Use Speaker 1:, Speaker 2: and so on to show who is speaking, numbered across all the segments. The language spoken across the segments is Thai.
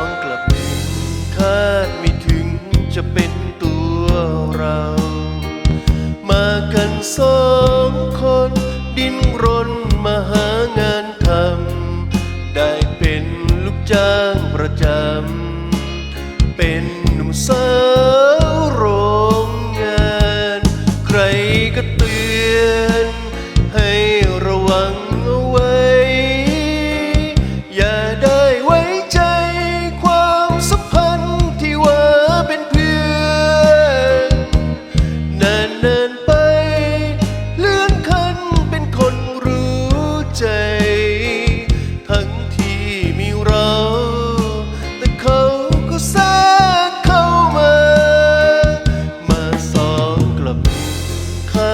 Speaker 1: องกลับเอนคาดไม่ถึงจะเป็นตัวเรา มากันสองคน ดิ้นรนมาหางานทำได้เป็นลูกจ้างประจำเป็นหนุ่มสาว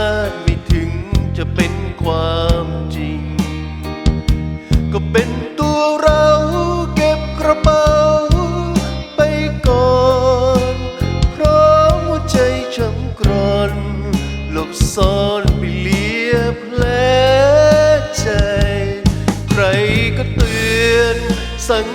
Speaker 1: าดไม่ถึงจะเป็นความจริง ก็เป็นตัวเราเก็บกระเป๋าไปก่อน เพราะหัวใจช้ำกรอนหลบซ่อนไปเลียแผลใจ ใครก็เตือนสั่ง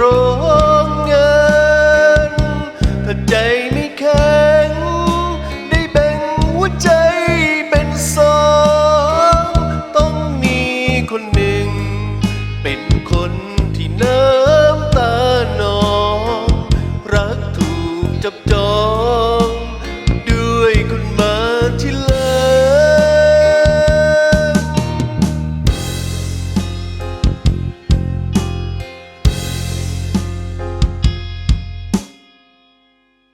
Speaker 1: ร้องเงินถ้าใจไม่แข็งได้แบ่งหัวใจเป็นสองต้องมีคนหนึ่ง เป็นคนที่น้ำตาหนอง รักถูกจับจอง